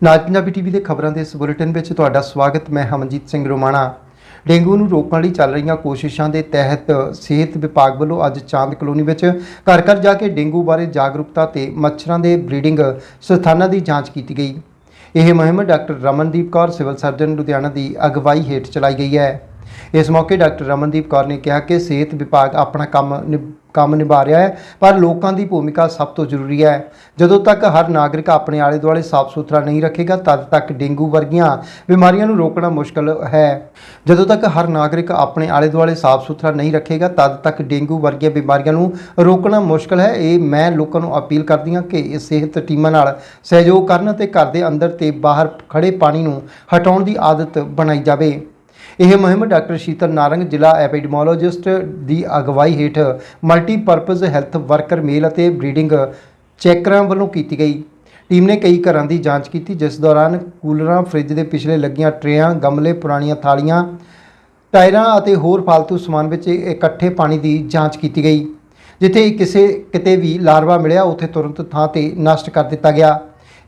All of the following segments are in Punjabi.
ਨਾਜ ਪੰਜਾਬੀ ਟੀਵੀ ਦੇ ਖਬਰਾਂ ਦੇ ਇਸ ਬੁਲੇਟਿਨ ਵਿੱਚ ਤੁਹਾਡਾ ਸਵਾਗਤ, ਮੈਂ ਹਮਨਜੀਤ ਸਿੰਘ ਰੋਮਾਣਾ। ਡੇਂਗੂ ਨੂੰ ਰੋਕਣ ਲਈ ਚੱਲ ਰਹੀਆਂ ਕੋਸ਼ਿਸ਼ਾਂ ਦੇ ਤਹਿਤ ਸਿਹਤ ਵਿਭਾਗ ਵੱਲੋਂ ਅੱਜ ਚਾਂਦ ਕਲੋਨੀ ਵਿੱਚ ਘਰ ਘਰ ਜਾ ਕੇ ਡੇਂਗੂ ਬਾਰੇ ਜਾਗਰੂਕਤਾ ਤੇ ਮੱਛਰਾਂ ਦੇ ਬਰੀਡਿੰਗ ਸਥਾਨਾਂ ਦੀ ਜਾਂਚ ਕੀਤੀ ਗਈ। ਇਹ ਮੁਹਿੰਮ doctor Ramandeep Kaur, civil surgeon Ludhiana ਦੀ ਅਗਵਾਈ ਹੇਠ ਚਲਾਈ ਗਈ ਹੈ। ਇਸ ਮੌਕੇ ਡਾਕਟਰ ਰਮਨਦੀਪ ਕੌਰ ਨੇ ਕਿਹਾ ਕਿ ਸਿਹਤ ਵਿਭਾਗ ਆਪਣਾ ਕੰਮ ਨਿਭ- ਕੰਮ ਨਿਭਾ ਰਿਹਾ ਹੈ, ਪਰ ਲੋਕਾਂ ਦੀ ਭੂਮਿਕਾ ਸਭ ਤੋਂ ਜ਼ਰੂਰੀ ਹੈ। ਜਦੋਂ ਤੱਕ ਹਰ ਨਾਗਰਿਕ ਆਪਣੇ ਆਲੇ ਦੁਆਲੇ ਸਾਫ਼ ਸੁਥਰਾ ਨਹੀਂ ਰੱਖੇਗਾ, ਤਦ ਤੱਕ ਡੇਂਗੂ ਵਰਗੀਆਂ ਬਿਮਾਰੀਆਂ ਨੂੰ ਰੋਕਣਾ ਮੁਸ਼ਕਲ ਹੈ। ਜਦੋਂ ਤੱਕ ਹਰ ਨਾਗਰਿਕ ਆਪਣੇ ਆਲੇ ਦੁਆਲੇ ਸਾਫ਼ ਸੁਥਰਾ ਨਹੀਂ ਰੱਖੇਗਾ, ਤਦ ਤੱਕ ਡੇਂਗੂ ਵਰਗੀਆਂ ਬਿਮਾਰੀਆਂ ਨੂੰ ਰੋਕਣਾ ਮੁਸ਼ਕਲ ਹੈ। ਇਹ ਮੈਂ ਲੋਕਾਂ ਨੂੰ ਅਪੀਲ ਕਰਦੀ ਹਾਂ ਕਿ ਇਹ ਸਿਹਤ ਟੀਮਾਂ ਨਾਲ ਸਹਿਯੋਗ ਕਰਨ ਅਤੇ ਘਰ ਦੇ ਅੰਦਰ ਤੇ ਬਾਹਰ ਖੜੇ ਪਾਣੀ ਨੂੰ ਹਟਾਉਣ ਦੀ ਆਦਤ ਬਣਾਈ ਜਾਵੇ। ਇਹ ਮੁਹਿੰਮ ਡਾਕਟਰ ਸ਼ੀਤਲ ਨਾਰੰਗ, ਜ਼ਿਲ੍ਹਾ ਐਪੀਡਮੋਲੋਜਿਸਟ ਦੀ ਅਗਵਾਈ ਹੇਠ ਮਲਟੀਪਰਪਸ ਹੈਲਥ ਵਰਕਰ ਮੇਲ ਅਤੇ ਬਰੀਡਿੰਗ ਚੈਕਰਾਂ ਵੱਲੋਂ ਕੀਤੀ ਗਈ। ਟੀਮ ਨੇ ਕਈ ਘਰਾਂ ਦੀ ਜਾਂਚ ਕੀਤੀ, ਜਿਸ ਦੌਰਾਨ ਕੂਲਰਾਂ, ਫ੍ਰਿਜ ਦੇ ਪਿਛਲੇ ਲੱਗੀਆਂ ਟਰੇਆਂ, ਗਮਲੇ, ਪੁਰਾਣੀਆਂ ਥਾਲੀਆਂ, ਟਾਇਰਾਂ ਅਤੇ ਹੋਰ ਫालतू ਸਮਾਨ ਵਿੱਚ ਇਕੱਠੇ ਪਾਣੀ ਦੀ ਜਾਂਚ ਕੀਤੀ ਗਈ, ਜਿੱਥੇ ਕਿਸੇ ਕਿਤੇ ਵੀ ਲਾਰਵਾ ਮਿਲਿਆ, ਉੱਥੇ ਤੁਰੰਤ ਥਾਂ ਤੇ ਨਸ਼ਟ ਕਰ ਦਿੱਤਾ ਗਿਆ।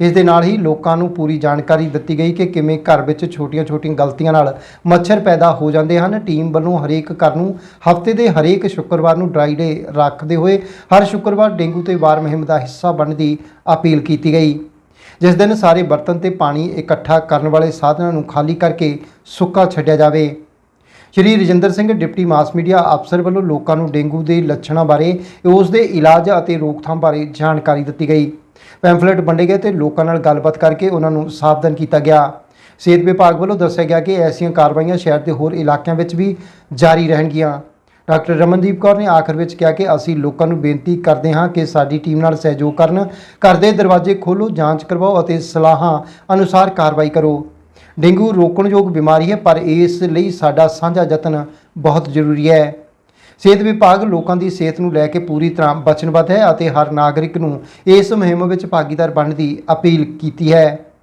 ਇਸ ਦੇ ਨਾਲ ਹੀ ਲੋਕਾਂ ਨੂੰ ਪੂਰੀ ਜਾਣਕਾਰੀ ਦਿੱਤੀ ਗਈ ਕਿ ਕਿਵੇਂ ਘਰ ਵਿੱਚ ਛੋਟੀਆਂ-ਛੋਟੀਆਂ ਗਲਤੀਆਂ ਨਾਲ ਮੱਛਰ ਪੈਦਾ ਹੋ ਜਾਂਦੇ ਹਨ। ਟੀਮ ਵੱਲੋਂ ਹਰੇਕ ਘਰ ਨੂੰ ਹਫ਼ਤੇ ਦੇ ਹਰੇਕ ਸ਼ੁੱਕਰਵਾਰ ਨੂੰ ਡਰਾਈ ਡੇ ਰੱਖਦੇ ਹੋਏ ਹਰ ਸ਼ੁੱਕਰਵਾਰ ਡੇਂਗੂ ਤੇ ਵਾਰ ਮੁਹਿੰਮ ਦਾ ਹਿੱਸਾ ਬਣਨ ਦੀ ਅਪੀਲ ਕੀਤੀ ਗਈ। ਜਿਸ ਦਿਨ ਸਾਰੇ ਬਰਤਨ ਤੇ ਪਾਣੀ ਇਕੱਠਾ ਕਰਨ ਵਾਲੇ ਸਾਧਨਾਂ ਨੂੰ ਖਾਲੀ ਕਰਕੇ ਸੁੱਕਾ ਛੱਡਿਆ ਜਾਵੇ। Shri Rajinder Singh, deputy mass media ਅਫਸਰ ਵੱਲੋਂ ਲੋਕਾਂ ਨੂੰ ਡੇਂਗੂ ਦੇ ਲੱਛਣਾਂ ਬਾਰੇ ਉਸ ਦੇ ਇਲਾਜ ਅਤੇ ਰੋਕਥਾਮ ਬਾਰੇ ਜਾਣਕਾਰੀ ਦਿੱਤੀ ਗਈ। ਪੈਂਫਲੇਟ ਵੰਡੇ ਗਏ ਤੇ ਲੋਕਾਂ ਨਾਲ ਗੱਲਬਾਤ ਕਰਕੇ ਉਹਨਾਂ ਨੂੰ ਸਾਵਧਾਨ ਕੀਤਾ ਗਿਆ। ਸਿਹਤ ਵਿਭਾਗ ਵੱਲੋਂ ਦੱਸਿਆ ਗਿਆ ਕਿ ਐਸੀਆਂ ਕਾਰਵਾਈਆਂ ਸ਼ਹਿਰ ਦੇ ਹੋਰ ਇਲਾਕਿਆਂ ਵਿੱਚ ਵੀ ਜਾਰੀ ਰਹਿਣਗੀਆਂ। ਡਾਕਟਰ ਰਮਨਦੀਪ ਕੌਰ ਨੇ ਆਖਰ ਵਿੱਚ ਕਿਹਾ ਕਿ ਅਸੀਂ ਲੋਕਾਂ ਨੂੰ ਬੇਨਤੀ ਕਰਦੇ ਹਾਂ ਕਿ ਸਾਡੀ ਟੀਮ ਨਾਲ ਸਹਿਯੋਗ ਕਰਨ, ਘਰ ਦੇ ਦਰਵਾਜ਼ੇ ਖੋਲੋ ਜਾਂਚ ਕਰਵਾਓ ਅਤੇ ਸਲਾਹਾਂ ਅਨੁਸਾਰ ਕਾਰਵਾਈ ਕਰੋ। ਡੇਂਗੂ ਰੋਕਣਯੋਗ ਬਿਮਾਰੀ ਹੈ, ਪਰ ਇਸ ਲਈ ਸਾਡਾ ਸਾਂਝਾ ਯਤਨ ਬਹੁਤ ਜ਼ਰੂਰੀ ਹੈ। ਸਿਹਤ ਵਿਭਾਗ ਲੋਕਾਂ ਦੀ ਸਿਹਤ ਨੂੰ ਲੈ ਕੇ ਪੂਰੀ ਤਰ੍ਹਾਂ ਵਚਨਬੱਧ ਹੈ ਅਤੇ ਹਰ ਨਾਗਰਿਕ ਨੂੰ ਇਸ ਮੁਹਿੰਮ ਵਿੱਚ ਭਾਗੀਦਾਰ ਬਣਨ ਦੀ ਅਪੀਲ ਕੀਤੀ ਹੈ।